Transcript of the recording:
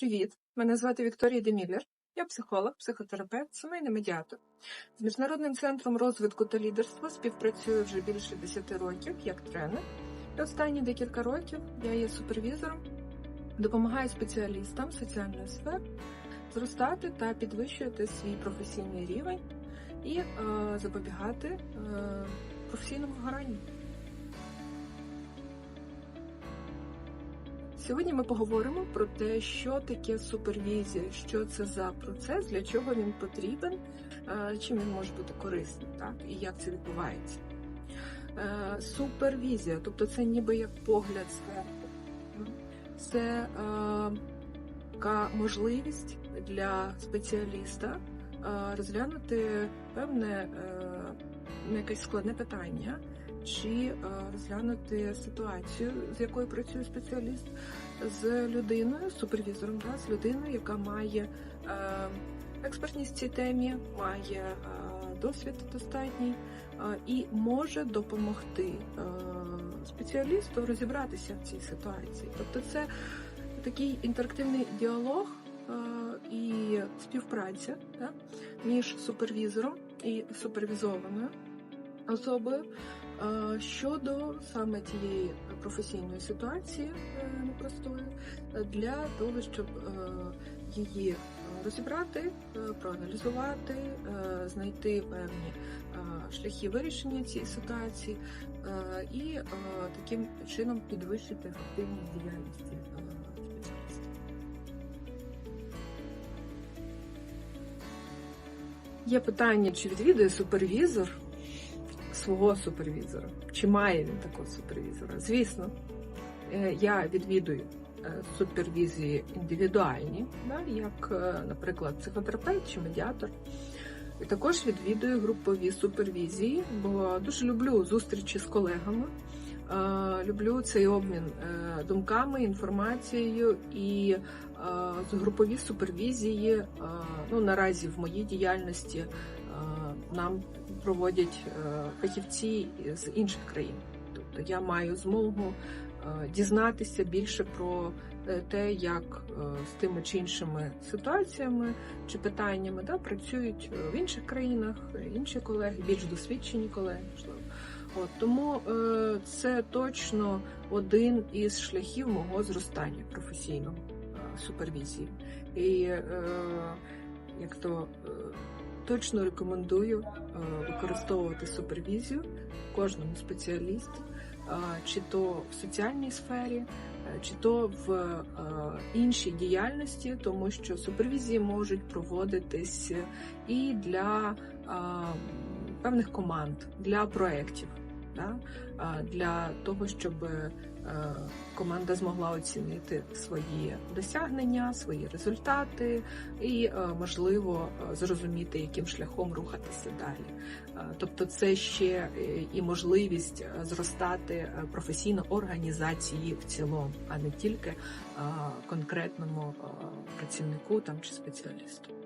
Привіт! Мене звати Вікторія Деміллер. Я психолог, психотерапевт, сімейний медіатор. З Міжнародним центром розвитку та лідерства співпрацюю вже більше 10 років як тренер. І останні декілька років я є супервізором, допомагаю спеціалістам соціальної сфери зростати та підвищувати свій професійний рівень і е, запобігати е, професійному вигоранню. Сьогодні ми поговоримо про те, що таке супервізія, що це за процес, для чого він потрібен, е, чим він може бути корисним, так і як це відбувається. Е, Супервізія, тобто це ніби як погляд зверху. Це е, така можливість для спеціаліста розглянути певне ну, якесь складне питання, чи е, розглянути ситуацію, з якою працює спеціаліст, з людиною, супервізором, да, з людиною, яка має е, експертність в цій темі, має е, досвід достатній і може допомогти спеціалісту розібратися в цій ситуації. Тобто, це такий інтерактивний діалог і співпраця да, між супервізором і супервізованою особою е, щодо саме тієї професійної ситуації е, непростої е, для того, щоб її розібрати, проаналізувати, знайти певні шляхи вирішення цієї ситуації і таким чином підвищити ефективність діяльності. Є питання, чи відвідує супервізор свого супервізора? Чи має він такого супервізора? Звісно, е, я відвідую е, супервізії індивідуальні, як, е, наприклад, психотерапевт чи медіатор. І також відвідую групові супервізії, бо дуже люблю зустрічі з колегами. Е, Люблю цей обмін е, думками, інформацією і е, групові супервізії. Ну наразі в моїй діяльності нам проводять фахівці з інших країн. Тобто я маю змогу дізнатися більше про те, як з тими чи іншими ситуаціями чи питаннями да, працюють в інших країнах інші колеги, більш досвідчені колеги, можливо. От, тому е, це точно один із шляхів мого зростання професійного е, супервізії. І е, як то е, точно рекомендую е, використовувати супервізію кожному спеціалісту, е, чи то в соціальній сфері, е, чи то в е, іншій діяльності, тому що супервізії можуть проводитись і для е, певних команд, для проєктів. Да? Для того, щоб е, команда змогла оцінити свої досягнення, свої результати і, е, можливо, е, зрозуміти, яким шляхом рухатися далі. Тобто, це ще і можливість зростати професійно організації в цілому, а не тільки конкретному працівнику там чи спеціалісту.